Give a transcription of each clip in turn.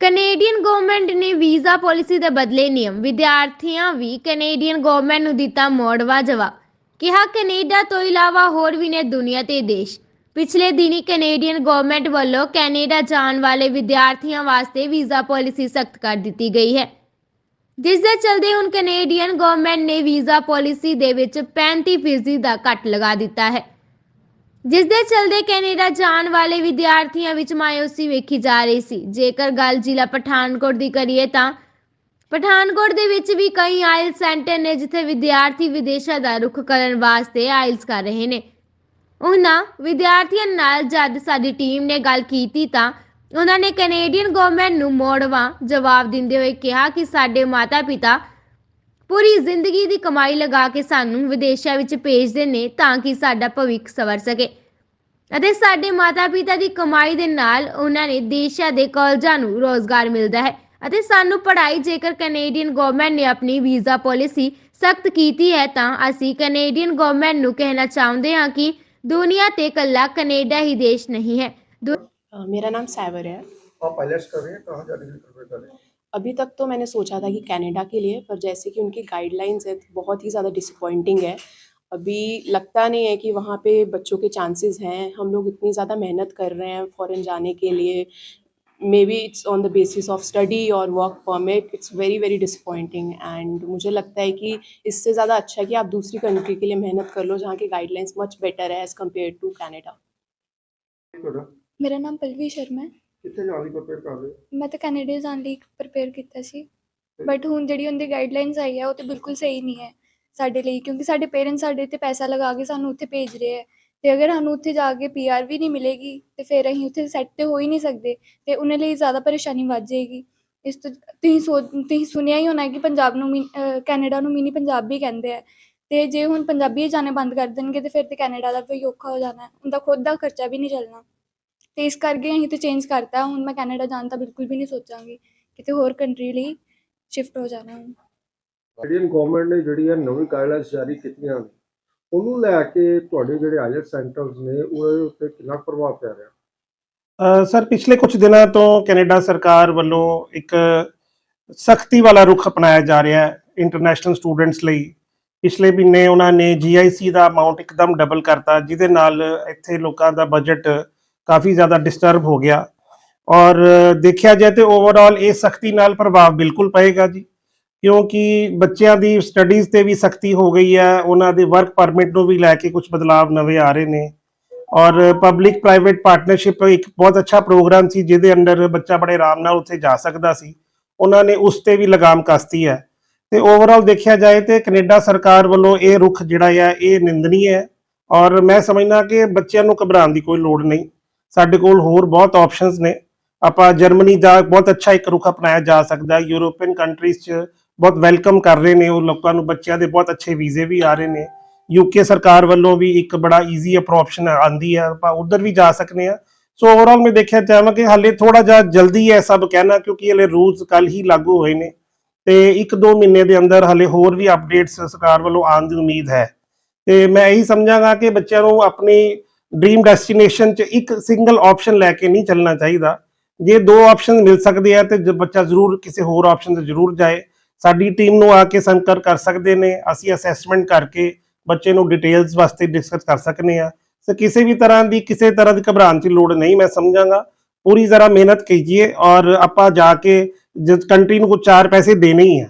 Canadian government ਨੇ visa policy ਦੇ ਬਦਲੇ ਨਿਯਮ ਵਿਦਿਆਰਥੀਆਂ ਵੀ ਕੈਨੇਡੀਅਨ ਗਵਰਨਮੈਂਟ ਨੂੰ ਦਿੱਤਾ ਮੋੜਵਾ ਜਵਾਬ। ਕਿਹਾ ਕੈਨੇਡਾ ਤੋਂ ਇਲਾਵਾ ਹੋਰ ਵੀ ਨੇ ਦੁਨੀਆ ਤੇ ਦੇਸ਼। ਪਿਛਲੇ ਦਿਨੀ ਕੈਨੇਡੀਅਨ ਗਵਰਨਮੈਂਟ ਵੱਲੋਂ ਕੈਨੇਡਾ ਜਾਣ ਵਾਲੇ ਵਿਦਿਆਰਥੀਆਂ ਵਾਸਤੇ ਵੀਜ਼ਾ ਪਾਲਿਸੀ ਸਖਤ ਕਰ ਦਿੱਤੀ ਗਈ ਹੈ। ਜਿਸ ਦੇ ਚਲਦੇ ਹੁਣ ਕੈਨੇਡੀਅਨ ਗਵਰਨਮੈਂਟ ਨੇ ਵੀਜ਼ਾ ਪਾਲਿਸੀ ਦੇ ਵਿੱਚ 35% ਦਾ ਕੱਟ ਲਗਾ ਦਿੱਤਾ ਹੈ। ਜਿਸ ਦੇ ਚਲਦੇ ਕੈਨੇਡਾ ਜਾਣ ਵਾਲੇ ਵਿਦਿਆਰਥੀਆਂ ਵਿੱਚ ਮਾਇੂਸੀ ਵੇਖੀ ਜਾ ਰਹੀ ਸੀ। ਜੇਕਰ ਗੱਲ ਜ਼ਿਲ੍ਹਾ ਪਠਾਨਕੋਟ ਦੀ ਕਰੀਏ ਤਾਂ ਪਠਾਨਕੋਟ ਦੇ ਵਿੱਚ ਵੀ ਕਈ ਆਇਲਸ ਸੈਂਟਰ ਨੇ ਜਿੱਥੇ ਵਿਦਿਆਰਥੀ ਵਿਦੇਸ਼ਾਂ ਦਾ ਰੁਖ ਕਰਨ ਵਾਸਤੇ ਆਇਲਸ ਕਰ ਰਹੇ ਨੇ। ਉਹਨਾਂ ਵਿਦਿਆਰਥੀਆਂ ਨਾਲ ਜਦ ਸਾਡੀ ਟੀਮ ਨੇ ਗੱਲ ਕੀਤੀ ਤਾਂ ਉਹਨਾਂ ਨੇ ਕੈਨੇਡੀਅਨ ਗਵਰਨਮੈਂਟ ਨੂੰ ਮੋੜਵਾਂ ਜਵਾਬ ਦਿੰਦੇ ਹੋਏ ਕਿਹਾ ਕਿ ਸਾਡੇ ਮਾਤਾ-ਪਿਤਾ ਪੂਰੀ ਜ਼ਿੰਦਗੀ ਦੀ ਕਮਾਈ ਲਗਾ ਕੇ ਸਾਨੂੰ ਵਿਦੇਸ਼ਾਂ ਵਿੱਚ ਭੇਜਦੇ ਨੇ ਤਾਂ ਕਿ ਸਾਡਾ ਭਵਿੱਖ ਸਵਰ ਸਕੇ ਅਤੇ ਸਾਡੇ ਮਾਤਾ-ਪਿਤਾ ਦੀ ਕਮਾਈ ਦੇ ਨਾਲ ਉਹਨਾਂ ਨੇ ਦੇਸ਼ਾਂ ਦੇ ਕਾਲਜਾਂ ਨੂੰ ਰੋਜ਼ਗਾਰ ਮਿਲਦਾ ਹੈ ਅਤੇ ਸਾਨੂੰ ਪੜ੍ਹਾਈ ਜੇਕਰ ਕੈਨੇਡੀਅਨ ਗਵਰਨਮੈਂਟ ਨੇ ਆਪਣੀ ਵੀਜ਼ਾ ਪਾਲਿਸੀ ਸਖਤ ਕੀਤੀ ਹੈ ਤਾਂ ਅਸੀਂ ਕੈਨੇਡੀਅਨ ਗਵਰਨਮੈਂਟ ਨੂੰ ਕਹਿਣਾ ਚਾਹੁੰਦੇ ਹਾਂ ਕਿ ਦੁਨੀਆ ਤੇ ਇਕੱਲਾ ਕੈਨੇਡਾ ਹੀ ਦੇਸ਼ ਨਹੀਂ ਹੈ ਦੁ- अ, मेरा नाम सैवर है आप पायलट्स कर रहे हैं कहाँ जाने के लिए प्रिपेयर कर रहे हैं अभी तक तो मैंने सोचा था कि कनाडा के लिए पर जैसे कि उनकी गाइडलाइंस है तो बहुत ही ज़्यादा डिसअपॉइंटिंग है। अभी लगता नहीं है कि वहाँ पे बच्चों के चांसेस हैं। हम लोग इतनी ज़्यादा मेहनत कर रहे हैं फॉरेन जाने के लिए। May be it's on the basis of study और work permit it's very very disappointing and मुझे लगता है कि इससे ज़्यादा अच्छा है कि आप दूसरी कंट्री के लिए मेहनत कर लो जहाँ की गाइडलाइंस मच बेटर है एज़ कंपेयर टू कैनेडा मेरा नाम पल्लवी शर्मा है। ਕਿੱਥੇ ਜਾਣ ਲਈ ਪ੍ਰਪੇਅਰ ਕਰ ਰਹੇ ਹੋ? ਮੈਂ ਤਾਂ ਕੈਨੇਡਾ ਜਾਣ ਲਈ ਪ੍ਰਪੇਅਰ ਕੀਤਾ ਸੀ। ਬਟ ਹੁਣ ਜਿਹੜੀ ਉਹਦੀ ਗਾਈਡਲਾਈਨਸ ਆਈ ਹੈ ਉਹ ਤੇ ਬਿਲਕੁਲ ਸਹੀ ਨਹੀਂ ਹੈ ਸਾਡੇ ਲਈ ਕਿਉਂਕਿ ਸਾਡੇ ਪੇਰੈਂਟਸ ਸਾਡੇ ਤੇ ਪੈਸਾ ਲਗਾ ਕੇ ਸਾਨੂੰ ਉੱਥੇ ਭੇਜ ਰਹੇ ਹੈ। ਤੇ ਅਗਰ ਸਾਨੂੰ ਉੱਥੇ ਜਾ ਕੇ ਪੀਆਰ ਵੀ ਨਹੀਂ ਮਿਲੇਗੀ ਤੇ ਫਿਰ ਅਸੀਂ ਉੱਥੇ ਸੈੱਟ ਤੇ ਹੋ ਹੀ ਨਹੀਂ ਸਕਦੇ ਤੇ ਉਹਨਾਂ ਲਈ ਜ਼ਿਆਦਾ ਪਰੇਸ਼ਾਨੀ ਵੱਧ ਜਾਏਗੀ। ਇਸ ਤੋਂ ਤੁਸੀਂ ਸੋਚ ਤੁਸੀਂ ਸੁਣਿਆ ਹੀ ਹੋਣਾ ਕਿ ਪੰਜਾਬ ਨੂੰ ਮਿ- ਅਹ ਕੈਨੇਡਾ ਨੂੰ ਮਿਨੀ ਪੰਜਾਬ ਵੀ ਕਹਿੰਦੇ ਆ। ਤੇ ਜੇ ਹੁਣ ਪੰਜਾਬੀ ਜਾਣੇ ਬੰਦ ਕਰ ਦੇਣਗੇ ਤੇ ਫਿਰ ਤੇ ਕੈਨੇਡਾ ਦਾ ਵੀ ਔਖਾ ਹੋ ਜਾਣਾ ਹੈ। ਉਹਦਾ ਖੁਦ ਦਾ ਖਰਚਾ ਵੀ ਨਹੀਂ ਚੱਲਣਾ। ਤੇ ਇਸ ਕਰਕੇ ਅਸੀਂ ਤੇ ਚੇਂਜ ਕਰਤਾ। ਹੁਣ ਮੈਂ ਕੈਨੇਡਾ ਜਾਣ ਦਾ ਬਿਲਕੁਲ ਵੀ ਨਹੀਂ ਸੋਚਾਂਗੀ। ਕਿਤੇ ਹੋਰ ਕੰਟਰੀ ਲਈ ਸ਼ਿਫਟ ਹੋ ਜਾਣਾ ਹੁਣ। ਇੰਡੀਅਨ ਗਵਰਨਮੈਂਟ ਨੇ ਜਿਹੜੀਆਂ ਨਵੀਂ ਗਾਈਡਲਾਈਨਸ ਜਾਰੀ ਕੀਤੀਆਂ ਨੇ ਉਹਨੂੰ ਲੈ ਕੇ ਤੁਹਾਡੇ ਜਿਹੜੇ ਆਇਲਟ ਸੈਂਟਰਸ ਨੇ ਉਹਦੇ ਉੱਤੇ ਕਿੰਨਾ ਪ੍ਰਭਾਵ ਪੈ ਰਿਹਾ? ਅ, ਸਰ ਪਿਛਲੇ ਕੁਝ ਦਿਨਾਂ ਤੋਂ ਕੈਨੇਡਾ ਸਰਕਾਰ ਵੱਲੋਂ ਇੱਕ ਸਖਤੀ ਵਾਲਾ ਰੁਖ ਅਪਣਾਇਆ ਜਾ ਰਿਹਾ ਹੈ ਇੰਟਰਨੈਸ਼ਨਲ ਸਟੂਡੈਂਟਸ ਲਈ। ਪਿਛਲੇ ਮਹੀਨੇ ਉਹਨਾਂ ਨੇ GIC ਦਾ ਅਮਾਉਂਟ ਇੱਕਦਮ ਡਬਲ ਕਰਤਾ ਜਿਹਦੇ ਨਾਲ ਇੱਥੇ ਲੋਕਾਂ ਦਾ ਬਜਟ ਕਾਫੀ ਜ਼ਿਆਦਾ ਡਿਸਟਰਬ ਹੋ ਗਿਆ। ਔਰ ਦੇਖਿਆ ਜਾਏ ਤੇ ਓਵਰਆਲ ਇਹ ਸਖਤੀ ਨਾਲ ਪ੍ਰਭਾਵ ਬਿਲਕੁਲ ਪਏਗਾ ਜੀ। ਕਿਉਂਕਿ ਬੱਚਿਆਂ ਦੀ ਸਟੱਡੀਜ਼ ਤੇ ਵੀ ਸਖਤੀ ਹੋ ਗਈ ਹੈ, ਉਹਨਾਂ ਦੇ ਵਰਕ ਪਰਮਿਟ ਨੂੰ ਵੀ ਲੈ ਕੇ ਕੁਝ ਬਦਲਾਵ ਨਵੇਂ ਆ ਰਹੇ ਨੇ। ਔਰ ਪਬਲਿਕ ਪ੍ਰਾਈਵੇਟ ਪਾਰਟਨਰਸ਼ਿਪ ਇੱਕ ਬਹੁਤ ਅੱਛਾ ਪ੍ਰੋਗਰਾਮ ਸੀ, ਜਿਹਦੇ ਅੰਡਰ ਬੱਚਾ ਬੜੇ ਆਰਾਮ ਨਾਲ ਉੱਥੇ ਜਾ ਸਕਦਾ ਸੀ। ਉਹਨਾਂ ਨੇ ਉਸ ਤੇ ਵੀ ਲਗਾਮ ਕਸਤੀ ਹੈ। ਤੇ ਓਵਰਆਲ ਦੇਖਿਆ ਜਾਏ ਤੇ ਕੈਨੇਡਾ ਸਰਕਾਰ ਵੱਲੋਂ ਇਹ ਰੁਖ ਜਿਹੜਾ ਹੈ, ਇਹ ਨਿੰਦਨੀ ਹੈ। ਔਰ ਮੈਂ ਸਮਝਦਾ ਕਿ ਬੱਚਿਆਂ ਨੂੰ ਘਬਰਾਉਣ ਦੀ ਕੋਈ ਲੋੜ ਨਹੀਂ। ਸਾਡੇ ਕੋਲ ਹੋਰ ਬਹੁਤ ਆਪਸ਼ਨਸ ਨੇ। ਆਪਾਂ ਜਰਮਨੀ ਦਾ ਬਹੁਤ ਅੱਛਾ ਇੱਕ ਰੁਖ ਅਪਣਾਇਆ ਜਾ ਸਕਦਾ ਹੈ। ਯੂਰੋਪੀਅਨ ਕੰਟਰੀਜ਼ 'ਚ ਬਹੁਤ ਵੈਲਕਮ ਕਰ ਰਹੇ ਨੇ ਉਹ ਲੋਕਾਂ ਨੂੰ। ਬੱਚਿਆਂ ਦੇ ਬਹੁਤ ਅੱਛੇ ਵੀਜ਼ੇ ਵੀ ਆ ਰਹੇ ਨੇ। ਯੂਕੇ ਸਰਕਾਰ ਵੱਲੋਂ ਵੀ ਇੱਕ ਬੜਾ ਈਜ਼ੀ ਅਪਰੋਪਸ਼ਨ ਆਂਦੀ ਹੈ। ਆਪਾਂ ਉਧਰ ਵੀ ਜਾ ਸਕਨੇ ਆ ਸੋ ਓਵਰਆਲ ਮੈਂ ਦੇਖਿਆ ਜਾਵਾਂ ਕਿ ਹਾਲੇ ਥੋੜਾ ਜਿਹਾ ਜਲਦੀ ਹੈ ਸਭ ਕਹਿਣਾ ਕਿਉਂਕਿ ਹਲੇ ਰੂਲਸ ਕੱਲ ਹੀ ਲਾਗੂ ਹੋਏ ਨੇ। ਤੇ ਇੱਕ ਦੋ ਮਹੀਨੇ ਦੇ ਅੰਦਰ ਹਲੇ ਹੋਰ ਵੀ ਅਪਡੇਟਸ ਸਰਕਾਰ ਵੱਲੋਂ ਆਉਣ ਦੀ ਉਮੀਦ ਹੈ। ਤੇ ਮੈਂ ਇਹੀ ਸਮਝਾਂਗਾ ਕਿ ਬੱਚਿਆਂ ਨੂੰ ਆਪਣੀ ਡ੍ਰੀਮ ਡੈਸਟੀਨੇਸ਼ਨ 'ਚ ਇੱਕ ਸਿੰਗਲ ਆਪਸ਼ਨ ਲੈ ਕੇ ਨਹੀਂ ਚੱਲਣਾ ਚਾਹੀਦਾ। ਜੇ ਦੋ ਆਪਸ਼ਨ ਮਿਲ ਸਕਦੇ ਆ ਤੇ ਜ- ਬੱਚਾ ਜ਼ਰੂਰ ਕਿਸੇ ਹੋਰ ਆਪਸ਼ਨ ਤੇ ਜ਼ਰੂਰ ਜਾਏ। ਸਾਡੀ ਟੀਮ ਨੂੰ ਆ ਕੇ ਸੰਕਰ ਕਰ ਸਕਦੇ ਨੇ। ਅਸੀਂ ਅਸੈਸਮੈਂਟ ਕਰਕੇ ਬੱਚੇ ਨੂੰ ਡਿਟੇਲਸ ਵਾਸਤੇ ਡਿਸਕਸ ਕਰ ਸਕਨੇ ਆ। ਸੋ ਕਿਸੇ ਵੀ ਤਰ੍ਹਾਂ ਦੀ ਕਿਸੇ ਤਰ੍ਹਾਂ ਦੀ ਘਬਰਾਉਣ ਦੀ ਲੋੜ ਨਹੀਂ, ਮੈਂ ਸਮਝਾਂਗਾ। ਪੂਰੀ ਜ਼ਰਾ ਮਿਹਨਤ ਕੀਜੀਏ ਔਰ ਆਪਾਂ ਜਾ ਕੇ ਜਿਸ ਕੰਟਰੀ ਨੂੰ ਕੁਝ ਚਾਰ ਪੈਸੇ ਦੇਣੇ ਹੀ ਆ।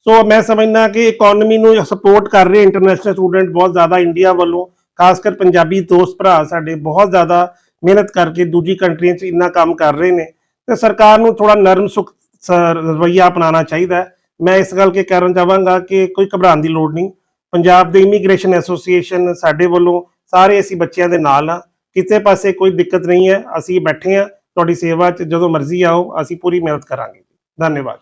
ਸੋ ਮੈਂ ਸਮਝਦਾ ਕਿ ਇਕਨੋਮੀ ਨੂੰ ਸਪੋਰਟ ਕਰ ਰਹੇ ਇੰਟਰਨੈਸ਼ਨਲ ਸਟੂਡੈਂਟ ਬਹੁਤ ਜ਼ਿਆਦਾ ਇੰਡੀਆ ਵੱਲੋਂ। ਖਾਸ ਕਰ ਪੰਜਾਬੀ ਦੋਸਤ ਭਰਾ ਸਾਡੇ ਬਹੁਤ ਜ਼ਿਆਦਾ ਮਿਹਨਤ ਕਰਕੇ ਦੂਜੀ ਕੰਟਰੀਆਂ 'ਚ ਇੰਨਾ ਕੰਮ ਕਰ ਰਹੇ ਨੇ ਤੇ ਸਰਕਾਰ ਨੂੰ ਥੋੜਾ ਨਰਮ ਸੁਖ ਸ- ਰਵੱਈਆ ਅਪਣਾਉਣਾ ਚਾਹੀਦਾ ਮੈਂ ਇਸ ਗੱਲ ਕੇ ਕਹਿਣਾ ਚਾਹਾਂਗਾ ਕਿ ਕੋਈ ਘਬਰਾਉਣ ਦੀ ਲੋੜ ਨਹੀਂ। ਪੰਜਾਬ ਦੇ ਇਮੀਗ੍ਰੇਸ਼ਨ ਐਸੋਸੀਏਸ਼ਨ ਸਾਡੇ ਵੱਲੋਂ ਸਾਰੇ ਅਸੀਂ ਬੱਚਿਆਂ ਦੇ ਨਾਲ ਆ ਕਿਸੇ ਪਾਸੇ ਕੋਈ ਦਿੱਕਤ ਨਹੀਂ ਹੈ। ਅਸੀਂ ਬੈਠੇ ਆ ਤੁਹਾਡੀ ਸੇਵਾ 'ਚ ਜਦੋਂ ਮਰਜ਼ੀ ਆਓ, ਅਸੀਂ ਪੂਰੀ ਮਿਹਨਤ ਕਰਾਂਗੇ। ਧੰਨਵਾਦ।